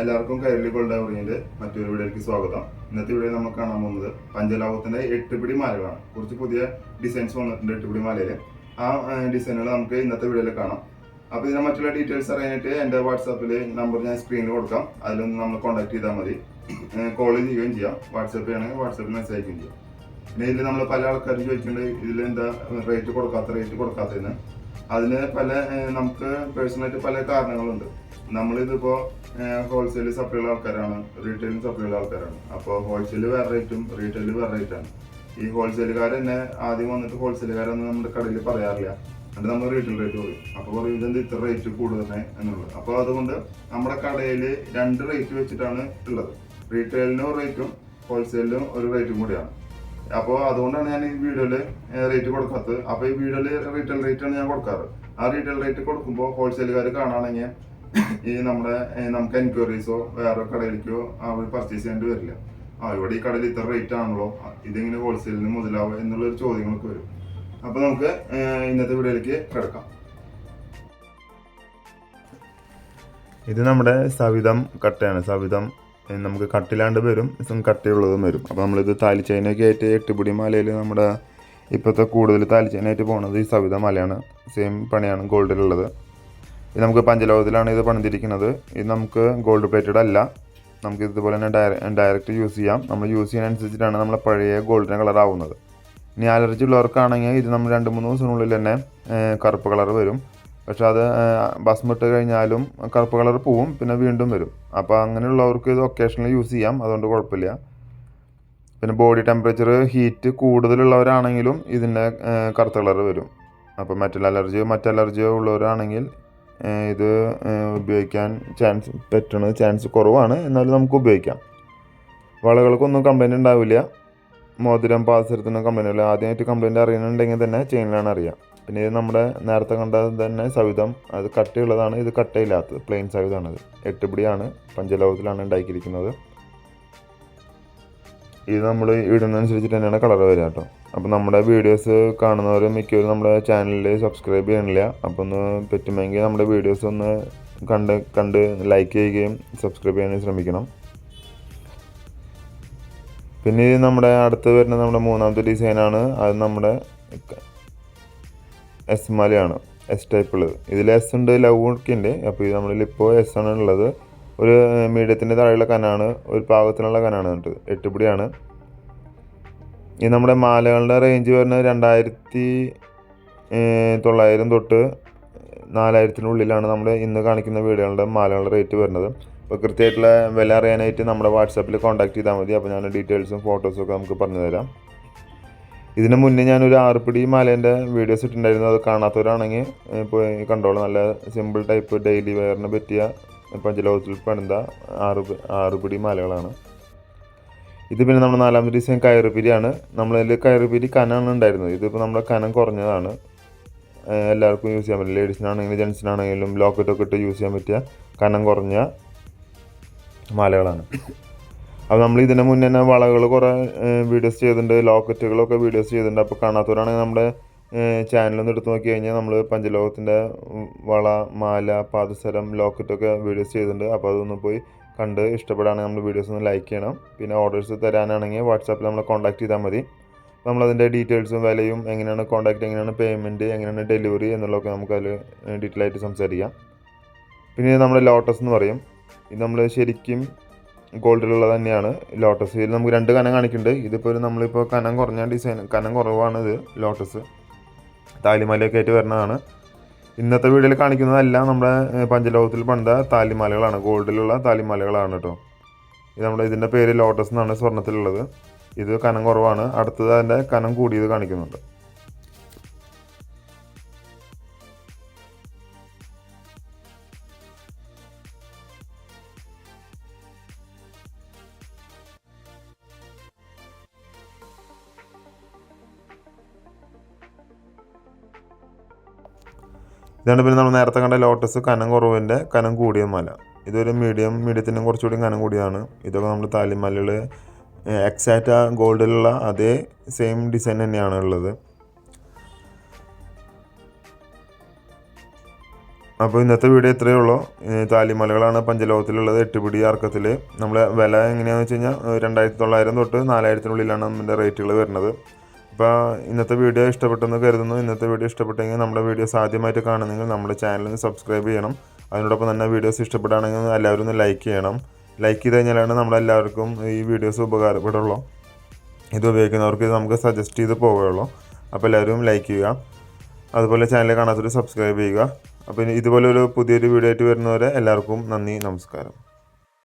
എല്ലാവർക്കും കൈരളി ഗോൾഡ് അവറിന്റെ മറ്റൊരു വീഡിയോയിലേക്ക് സ്വാഗതം. ഇന്നത്തെ വീഡിയോ നമ്മൾ കാണാൻ പോകുന്നത് എട്ട് പിടി മാലകളാണ്. കുറച്ച് പുതിയ ഡിസൈൻസ് വന്നിട്ടുണ്ട് എട്ടുപിടി മാലയിൽ ആ ഡിസൈനുകൾ നമുക്ക് ഇന്നത്തെ വീഡിയോയിൽ കാണാം. അപ്പോൾ ഇതിനെ മറ്റുള്ള ഡീറ്റെയിൽസ് അറിയാനായിട്ട് എന്റെ വാട്സാപ്പിൽ നമ്പർ ഞാൻ സ്ക്രീനിൽ കൊടുക്കാം. അതിലൊന്ന് നമ്മൾ കോൺടാക്ട് ചെയ്താൽ മതി. കോൾ ചെയ്യുകയും ചെയ്യാം. വാട്സാപ്പ് ആണെങ്കിൽ വാട്സാപ്പിൽ മെസ്സേജ് അയക്കുകയും ചെയ്യാം. പിന്നെ ഇതിൽ നമ്മൾ പല ആൾക്കാരും ചോദിച്ചിട്ടുണ്ട് ഇതിൽ എന്താ റേറ്റ് കൊടുക്കാത്ത റേറ്റ് കൊടുക്കാത്തതിന് അതിന് പല നമുക്ക് പേഴ്സണലായിട്ട് പല കാരണങ്ങളുണ്ട്. നമ്മളിതിപ്പോ ഹോൾസെയിൽ ഉള്ള ആൾക്കാരാണ് റീറ്റെയിലും ഉള്ള ആൾക്കാരാണ്. അപ്പോൾ ഹോൾസെയിൽ വേറെ റേറ്റും റീറ്റെയിൽ വേറെ റേറ്റാണ് ഈ ഹോൾസെയിലുകാർ തന്നെ ആദ്യം വന്നിട്ട് ഹോൾസെയിലുകാരെന്ന് നമ്മുടെ കടയിൽ പറയാറില്ല. എന്നിട്ട് നമ്മൾ റീറ്റെയിൽ റേറ്റ് പറയും. അപ്പോൾ പറയും ഇതെന്ത് ഇത്ര റേറ്റ് കൂടുതലേ എന്നുള്ളത്. അപ്പോൾ അതുകൊണ്ട് നമ്മുടെ കടയിൽ രണ്ട് റേറ്റ് വെച്ചിട്ടാണ് ഉള്ളത്. റീറ്റെയിലിനും റേറ്റും ഹോൾസെയിലിനും ഒരു റേറ്റും കൂടിയാണ്. അപ്പോൾ അതുകൊണ്ടാണ് ഞാൻ ഈ വീഡിയോയിൽ റേറ്റ് കൊടുക്കാത്തത്. അപ്പോൾ ഈ വീഡിയോയിൽ റീറ്റെയിൽ റേറ്റ് ആണ് ഞാൻ കൊടുക്കാറ്. ആ റീറ്റെയിൽ റേറ്റ് കൊടുക്കുമ്പോൾ ഹോൾസെയിലുകാർ കാണുകയാണെങ്കിൽ ഈ നമ്മുടെ നമുക്ക് എൻക്വയറീസോ വേറെ കടയിലേക്കോ അവർ പർച്ചേസ് ചെയ്യേണ്ടി വരില്ല. ആ ഇവിടെ ഈ കടയിൽ ഇത്ര റേറ്റ് ആണല്ലോ ഇതെങ്ങനെ ഹോൾസെയിലിന് എന്നുള്ള എന്നുള്ളൊരു ചോദ്യങ്ങളൊക്കെ വരും. അപ്പോൾ നമുക്ക് ഇന്നത്തെ വീഡിയോയിലേക്ക് കിടക്കാം. ഇത് നമ്മുടെ സവിതം കട്ടയാണ്. സവിതം ഏ, നമുക്ക് കട്ടിലാണ്ട് വരും കട്ടിയുള്ളതും വരും. അപ്പോൾ നമ്മളിത് താലിച്ചേനയൊക്കെ ആയിട്ട് എട്ടുപിടി മലയിൽ നമ്മുടെ ഇപ്പോഴത്തെ കൂടുതൽ താലിച്ചേനായിട്ട് പോകുന്നത് ഈ സവിത മലയാണ്. സെയിം പണിയാണ് ഗോൾഡിലുള്ളത്. ഇത് നമുക്ക് പഞ്ചലോകത്തിലാണ് ഇത് പണിതിരിക്കുന്നത്. ഇത് നമുക്ക് ഗോൾഡ് പ്ലേറ്റഡ് അല്ല. നമുക്ക് ഇതുപോലെ തന്നെ ഡയറക്റ്റ് യൂസ് ചെയ്യാം. നമ്മൾ യൂസ് ചെയ്യുന്ന അനുസരിച്ചിട്ടാണ് നമ്മളെ പഴയ ഗോൾഡിന് കളർ ആവുന്നത്. ഇനി അലർജി ഉള്ളവർക്കാണെങ്കിൽ ഇത് നമ്മൾ രണ്ട് മൂന്ന് ദിവസത്തിനുള്ളിൽ തന്നെ കറുപ്പ് കളർ വരും. പക്ഷെ അത് ഭസ്മിട്ട് കഴിഞ്ഞാലും കറുപ്പ് കളർ പോവും പിന്നെ വീണ്ടും വരും. അപ്പോൾ അങ്ങനെയുള്ളവർക്ക് ഇത് ഒക്കേഷണലി യൂസ് ചെയ്യാം അതുകൊണ്ട് കുഴപ്പമില്ല. പിന്നെ ബോഡി ടെമ്പറേച്ചർ ഹീറ്റ് കൂടുതലുള്ളവരാണെങ്കിലും ഇതിന്റെ കറുത്ത കളർ വരും. അപ്പോൾ മറ്റുള്ള അലർജിയോ മറ്റ് അലർജിയോ ഉള്ളവരാണെങ്കിൽ ഇത് ഉപയോഗിക്കാൻ ചാൻസ് പറ്റണ ചാൻസ് കുറവാണ്. എന്നാലും നമുക്ക് ഉപയോഗിക്കാം. വളകൾക്കൊന്നും കംപ്ലൈന്റ് ഉണ്ടാവില്ല. മോതിരം പാദസരത്തിനും കംപ്ലൈന്റ് ഇല്ല ആദ്യമായിട്ട് കംപ്ലൈന്റ് അറിയുന്നുണ്ടെങ്കിൽ തന്നെ ചെയിനിലാണ് അറിയാം. പിന്നെ ഇത് നമ്മുടെ നേരത്തെ കണ്ട തന്നെ സവിധം. അത് കട്ടയുള്ളതാണ്. ഇത് കട്ടയില്ലാത്തത് പ്ലെയിൻ സവിധാണത് എട്ടുപിടിയാണ് പഞ്ചലോകത്തിലാണ് ഉണ്ടാക്കിയിരിക്കുന്നത്. ഇത് നമ്മൾ ഇടുന്നതനുസരിച്ചിട്ട് തന്നെയാണ് കളർ വരിക കേട്ടോ. അപ്പോൾ നമ്മുടെ വീഡിയോസ് കാണുന്നവർ മിക്കവരും നമ്മുടെ ചാനലിൽ സബ്സ്ക്രൈബ് ചെയ്യണില്ല. അപ്പോൾ ഒന്ന് പറ്റുമെങ്കിൽ നമ്മുടെ വീഡിയോസ് ഒന്ന് കണ്ട് കണ്ട് ലൈക്ക് ചെയ്യുകയും സബ്സ്ക്രൈബ് ചെയ്യാനും ശ്രമിക്കണം. പിന്നെ നമ്മുടെ അടുത്ത് വരുന്ന നമ്മുടെ മൂന്നാമത്തെ ഡിസൈനാണ് അത് നമ്മുടെ എസ് മലയാണ്. എസ് ടൈപ്പ് ഉള്ളത്. ഇതിൽ എസ് ഉണ്ട് ലവ് ഉണ്ട് അപ്പോൾ ഇത് നമ്മളിൽ ഇപ്പോൾ എസ് ആണ് ഉള്ളത്. ഒരു മീഡിയത്തിന്റെ താഴെയുള്ള കനാണ്. ഒരു പാകത്തിനുള്ള കനാണ് കേട്ടോ എട്ടുപിടിയാണ് ഈ നമ്മുടെ മാലകളുടെ റേഞ്ച് വരുന്നത് രണ്ടായിരത്തി തൊള്ളായിരം തൊട്ട് നാലായിരത്തിനുള്ളിലാണ് നമ്മൾ ഇന്ന് കാണിക്കുന്ന വീടുകളുടെ മാലകളുടെ റേറ്റ് വരുന്നത്. അപ്പോൾ കൃത്യമായിട്ടുള്ള വില അറിയാനായിട്ട് നമ്മുടെ വാട്സാപ്പിൽ കോൺടാക്ട് ചെയ്താൽ മതി. അപ്പോൾ ഞാൻ ഡീറ്റെയിൽസും ഫോട്ടോസും ഒക്കെ നമുക്ക് പറഞ്ഞു തരാം ഇതിന് മുന്നേ ഞാനൊരു ആറുപിടി മലേന്റെ വീഡിയോസ് ഇട്ടിട്ടുണ്ടായിരുന്നു. അത് കാണാത്തവരാണെങ്കിൽ ഇപ്പോൾ കണ്ടോളൂ നല്ല സിമ്പിൾ ടൈപ്പ് ഡെയിലി വെയറിന് പറ്റിയ പഞ്ചലോകത്തിൽ പണിത ആറ് ആറുപിടി മലകളാണ്. ഇത് പിന്നെ നമ്മുടെ നാലാമത്തെ ഡിസൈൻ കയറുപിരിയാണ്. നമ്മളതിൽ കയറുപിരി കനാണ് ഉണ്ടായിരുന്നത്. ഇതിപ്പോൾ നമ്മുടെ കനം കുറഞ്ഞതാണ്. എല്ലാവർക്കും യൂസ് ചെയ്യാൻ പറ്റില്ല. ലേഡീസിനാണെങ്കിലും ജെൻസിനാണെങ്കിലും ലോക്കറ്റൊക്കെ ഇട്ട് യൂസ് ചെയ്യാൻ പറ്റിയ കനം കുറഞ്ഞ മാലകളാണ്. അപ്പോൾ നമ്മൾ ഇതിന് മുന്നേ തന്നെ വളകൾ കുറേ വീഡിയോസ് ചെയ്തിട്ടുണ്ട്. ലോക്കറ്റുകളൊക്കെ വീഡിയോസ് ചെയ്തിട്ടുണ്ട്. അപ്പോൾ കാണാത്തവരാണെങ്കിൽ നമ്മുടെ ചാനലൊന്ന് എടുത്ത് നോക്കി കഴിഞ്ഞാൽ നമ്മൾ പഞ്ചലോകത്തിന്റെ വള മാല പാദസരം ലോക്കറ്റൊക്കെ വീഡിയോസ് ചെയ്തിട്ടുണ്ട്. അപ്പോൾ അതൊന്ന് പോയി കണ്ട് ഇഷ്ടപ്പെടുകയാണെങ്കിൽ നമ്മൾ വീഡിയോസ് ഒന്ന് ലൈക്ക് ചെയ്യണം. പിന്നെ ഓർഡേഴ്സ് തരാനാണെങ്കിൽ വാട്സാപ്പിൽ നമ്മളെ കോൺടാക്ട് ചെയ്താൽ മതി. നമ്മളതിന്റെ ഡീറ്റെയിൽസും വിലയും എങ്ങനെയാണ് കോൺടാക്ട് എങ്ങനെയാണ് പേയ്മെന്റ് എങ്ങനെയാണ് ഡെലിവറി എന്നുള്ളതൊക്കെ നമുക്കതിൽ ഡീറ്റെയിൽ ആയിട്ട് സംസാരിക്കാം. പിന്നെ നമ്മൾ ലോട്ടസ് എന്ന് പറയും. ഇത് നമ്മൾ ശരിക്കും ഗോൾഡിലുള്ളത് തന്നെയാണ്. ലോട്ടസ് ഇതിൽ നമുക്ക് രണ്ട് കനം കാണിക്കുന്നുണ്ട്. ഇതിപ്പോൾ ഒരു നമ്മളിപ്പോൾ കനം കുറഞ്ഞ ഡിസൈൻ കനം കുറവാണ് ഇത് ലോട്ടസ് താലിമാലയൊക്കെ ആയിട്ട് വരുന്നതാണ്. ഇന്നത്തെ വീഡിയോയിൽ കാണിക്കുന്നതെല്ലാം നമ്മുടെ പഞ്ചലോകത്തിൽ പണിത താലിമാലകളാണ്. ഗോൾഡിലുള്ള താലിമാലകളാണ് കേട്ടോ. ഇത് നമ്മുടെ ഇതിന്റെ പേര് ലോട്ടസ് എന്നാണ് സ്വർണത്തിലുള്ളത് ഇത് കനം കുറവാണ്. അടുത്തത് അതിന്റെ കനം കൂടിയത് കാണിക്കുന്നുണ്ട്. ഇതാണ് പിന്നെ നമ്മൾ നേരത്തെ കണ്ട ലോട്ടസ് കനം കുറവിന്റെ കനം കൂടിയ മല. ഇതൊരു മീഡിയം മീഡിയത്തിനും കുറച്ചുകൂടി കനം കൂടിയാണ്. ഇതൊക്കെ നമ്മൾ താലിമലകൾ എക്സാക്റ്റ് ആ ഗോൾഡിലുള്ള അതേ സെയിം ഡിസൈൻ തന്നെയാണ് ഉള്ളത്. അപ്പോൾ ഇന്നത്തെ വീഡിയോ ഇത്രയേ ഉള്ളൂ. താലിമലകളാണ് പഞ്ചലോകത്തിലുള്ളത്. എട്ടുപിടി അർക്കത്തിൽ നമ്മൾ വില എങ്ങനെയാണെന്ന് വെച്ച് കഴിഞ്ഞാൽ രണ്ടായിരത്തി തൊള്ളായിരം തൊട്ട് നാലായിരത്തിനുള്ളിലാണ് നമ്മുടെ റേറ്റുകൾ വരുന്നത്. അപ്പോൾ ഇന്നത്തെ വീഡിയോ ഇഷ്ടപ്പെട്ടെന്ന് കരുതുന്നു. ഇന്നത്തെ വീഡിയോ ഇഷ്ടപ്പെട്ടെങ്കിൽ നമ്മുടെ വീഡിയോസ് ആദ്യമായിട്ട് കാണുന്നെങ്കിൽ നമ്മുടെ ചാനലിന് സബ്സ്ക്രൈബ് ചെയ്യണം. അതിനോടൊപ്പം തന്നെ വീഡിയോസ് ഇഷ്ടപ്പെടുകയാണെങ്കിൽ എല്ലാവരും ഒന്ന് ലൈക്ക് ചെയ്യണം. ലൈക്ക് ചെയ്ത് കഴിഞ്ഞാലാണ് നമ്മളെല്ലാവർക്കും ഈ വീഡിയോസ് ഉപകാരപ്പെടുള്ളൂ. ഇത് ഉപയോഗിക്കുന്നവർക്ക് ഇത് നമുക്ക് സജസ്റ്റ് ചെയ്ത് പോവുകയുള്ളൂ. അപ്പോൾ എല്ലാവരും ലൈക്ക് ചെയ്യുക. അതുപോലെ ചാനൽ കാണാത്തൊരു സബ്സ്ക്രൈബ് ചെയ്യുക. അപ്പോൾ ഇതുപോലൊരു പുതിയൊരു വീഡിയോ ആയിട്ട് വരുന്നവരെ എല്ലാവർക്കും നന്ദി നമസ്കാരം.